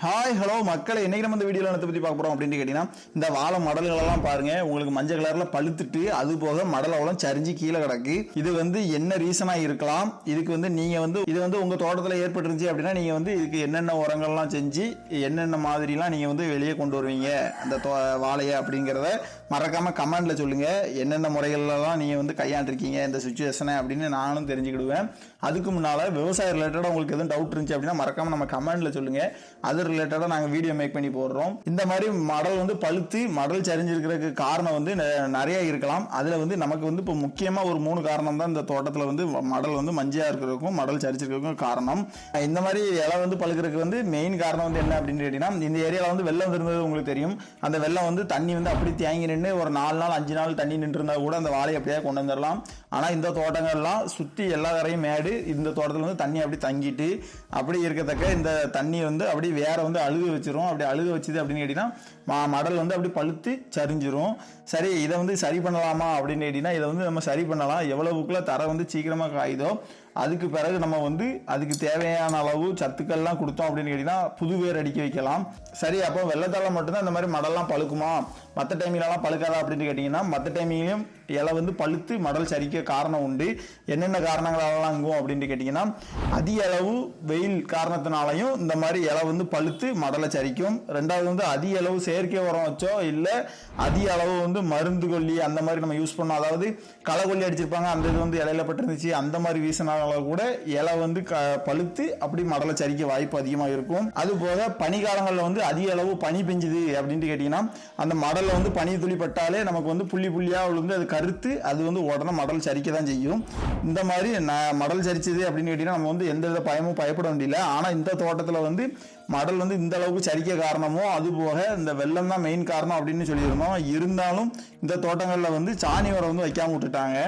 Hi hello மக்களை இன்னைக்கு நம்ம இந்த வீடியோவில் என்னத்தை பற்றி பார்க்க போகிறோம் அப்படின்னு கேட்டிங்கன்னா இந்த வாழை மடல்களெல்லாம் பாருங்க. உங்களுக்கு மஞ்சள் கலரில் பழுத்துட்டு அது போக மடல் சரிஞ்சு கீழே கிடக்கு. இது வந்து என்ன ரீசனாக இருக்கலாம்? இதுக்கு வந்து நீங்கள் வந்து இது வந்து உங்கள் தோட்டத்தில் ஏற்பட்டுருந்துச்சு அப்படின்னா நீங்கள் வந்து இதுக்கு என்னென்ன உரங்கள்லாம் செஞ்சு என்னென்ன மாதிரிலாம் நீங்கள் வந்து வெளியே கொண்டு வருவீங்க? அந்த தோ வாழையை அப்படிங்கிறத மறக்காமல் கமெண்டில் சொல்லுங்கள் என்னென்ன முறைகள்லாம் நீங்கள் வந்து கையாண்டிருக்கீங்க இந்த சுச்சுவேஷனை அப்படின்னு நானும் தெரிஞ்சுக்கிடுவேன். அதுக்கு முன்னால் விவசாய ரிலேட்டடாக உங்களுக்கு எதுவும் டவுட் இருந்துச்சு அப்படின்னா மறக்காமல் நம்ம கமெண்டில் சொல்லுங்கள் அது ரிலேட்டடாக நாங்கள் வீடியோ மேக் பண்ணி போடுறோம். இந்த மாதிரி மடல் வந்து பழுத்து மடல் சரிஞ்சிருக்கிறதுக்கு காரணம் வந்து நிறைய இருக்கலாம். அதில் வந்து நமக்கு வந்து இப்போ முக்கியமாக ஒரு மூணு காரணம் தான் இந்த தோட்டத்தில் வந்து மடல் வந்து மஞ்சள் இருக்கிறதுக்கும் மடல் சரிச்சிருக்கிறதுக்கும் காரணம். இந்த மாதிரி இலை வந்து பழுக்கிறதுக்கு வந்து மெயின் காரணம் வந்து என்ன அப்படின்னு கேட்டிங்கன்னா இந்த ஏரியாவில் வந்து வெள்ளம் இருந்தது உங்களுக்கு தெரியும். அந்த வெள்ளம் வந்து தண்ணி வந்து அப்படி தேங்கி நின்று ஒரு நாலு நாள் அஞ்சு நாள் தண்ணி நின்றுருந்தா கூட அந்த வாழையை அப்படியே கொண்டு வந்துடலாம் ஆனால் இந்த தோட்டங்கள்லாம் சுற்றி எல்லா தரையும் மேடு இந்த தோட்டத்தில் வந்து தண்ணி அப்படி தங்கிட்டு அப்படி இருக்கத்தக்க இந்த தண்ணி வந்து அப்படி வேற வந்து அழுக வச்சிரும். அப்படி அழுக வச்சுது அப்படின்னு கேட்டிங்கன்னா மடல் வந்து அப்படி பழுத்து சரிஞ்சிரும். சரி இதை வந்து சரி பண்ணலாமா அப்படின்னு கேட்டிங்கன்னா இதை வந்து நம்ம சரி பண்ணலாம். எவ்வளவுக்குள்ள தரை வந்து சீக்கிரமாக காயுதோ அதுக்கு பிறகு நம்ம வந்து அதுக்கு தேவையான அளவு சத்துக்கள்லாம் கொடுத்தோம் அப்படின்னு கேட்டிங்கன்னா புது வேர் அடிக்க வைக்கலாம். சரி அப்போ வெள்ளத்தால் மட்டும்தான் இந்த மாதிரி மடல்லாம் பழுக்குமா? மற்ற டைமிலலாம் பழுக்காதா அப்படின்னு கேட்டிங்கன்னா மற்ற டைம்லையும் இலை வந்து பழுத்து மடல் சரிக்க காரணம் உண்டு. என்னென்ன காரணங்களாலாம் அங்கும் அப்படின்ட்டு கேட்டிங்கன்னா அதிக அளவு வெயில் காரணத்தினாலையும் இந்த மாதிரி இலை வந்து பழுத்து மடலை சரிக்கும். ரெண்டாவது வந்து அதிக அளவு செயற்கை உரம் வச்சோ இல்லை அதிக அளவு வந்து மருந்து கொல்லி அந்த மாதிரி நம்ம யூஸ் பண்ணோம். அதாவது களை கொல்லி அடிச்சிருப்பாங்க அந்த இது வந்து இலையில பட்டிருந்துச்சு அந்த மாதிரி வீசினால கூட இலை வந்து க பழுத்து அப்படி மடலை சரிக்க வாய்ப்பு அதிகமாக இருக்கும். அது போக பனிக்காலங்களில் வந்து அதிக அளவு பனி பெஞ்சுது அப்படின்ட்டு கேட்டிங்கன்னா அந்த மடலில் வந்து பனி துளி பட்டாலே நமக்கு வந்து புள்ளி புள்ளியாக விழுந்து அது கருத்து அது வந்து உடனே மடல் சரிக்க தான் செய்யும். இந்த மாதிரி நான் மடல் சரிச்சது அப்படின்னு கேட்டிங்கன்னா நம்ம வந்து எந்த வித பயமும் பயப்பட வேண்டியதில்லை. ஆனால் இந்த தோட்டத்தில் வந்து மடல் வந்து இந்த அளவுக்கு சரிக்க காரணமோ அது போக இந்த வெள்ளம் தான் மெயின் காரணம் அப்படின்னு சொல்லியிருந்தோம். இருந்தாலும் இந்த தோட்டங்களில் வந்து சாணி உரம் வந்து வைக்காம விட்டுட்டாங்க.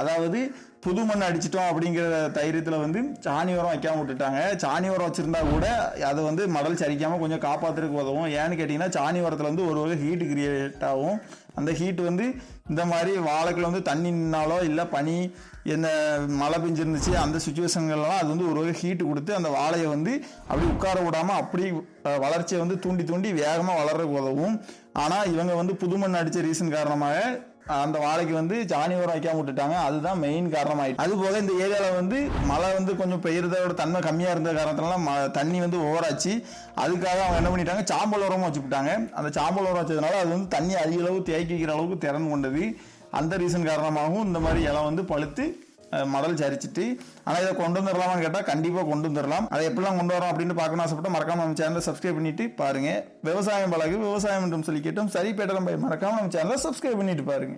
அதாவது புது மண் அடிச்சிட்டோம் அப்படிங்கிற தைரியத்தில் வந்து சாணி உரம் வைக்காம விட்டுட்டாங்க. சாணி உரம் வச்சிருந்தா கூட அதை வந்து மடல் சரிக்காமல் கொஞ்சம் காப்பாத்துறதுக்கு உதவும். ஏன்னு கேட்டிங்கன்னா சாணி உரத்தில் வந்து ஒரு வகை ஹீட்டு கிரியேட் ஆகும். அந்த ஹீட் வந்து இந்த மாதிரி வாழைக்குள்ள வந்து தண்ணி நின்னாலோ இல்லை பனி என்ன மழை பெஞ்சிருந்துச்சு அந்த சுச்சுவேஷன்கள்லாம் அது வந்து ஒரு வகை ஹீட் கொடுத்து அந்த வாழையை வந்து அப்படி உட்கார விடாமல் அப்படி வளர்ச்சியை வந்து தூண்டி தூண்டி வேகமாக வளர்றதுக்கு உதவும். ஆனால் இவங்க வந்து புதுமண் அடித்த ரீசன் காரணமாக அந்த வாழைக்கு வந்து சாணி உரம் வைக்காம விட்டுட்டாங்க. அதுதான் மெயின் காரணமாயிட்டு. அது போக இந்த ஏரியாவில் வந்து மழை வந்து கொஞ்சம் பெய்யறதோட தன்மை கம்மியாக இருந்த காரணத்தினால ம- தண்ணி வந்து ஓவராச்சு அதுக்காக அவங்க என்ன பண்ணிட்டாங்க? சாம்பல் உரமும் வச்சுக்கிட்டாங்க அந்த சாம்பல் உரம் வச்சதுனால அது வந்து தண்ணி அதிக அளவு தேக்கி வைக்கிற அளவுக்கு திறன் கொண்டது. அந்த ரீசன் காரணமாகவும் இந்த மாதிரி இலை வந்து பழுத்து மடல் சரிச்சிட்டு ஆனால் இதை கொண்டு வந்துடலாமான்னு கேட்டால் கண்டிப்பாக கொண்டு வந்துடலாம் அதை எப்படிலாம் கொண்டு வரோம் அப்படின்னு பார்க்கணும் ஆசைப்பட்டு மறக்காம நம்ம சேனலை சப்ஸ்கிரைப் பண்ணிட்டு பாருங்க. விவசாயம் பழகு விவசாயம் என்றும் சொல்லி கேட்டோம் சரி பேட்டரம் மறக்காம நம்ம சேனலை சப்ஸ்கிரைப் பண்ணிட்டு பாருங்க.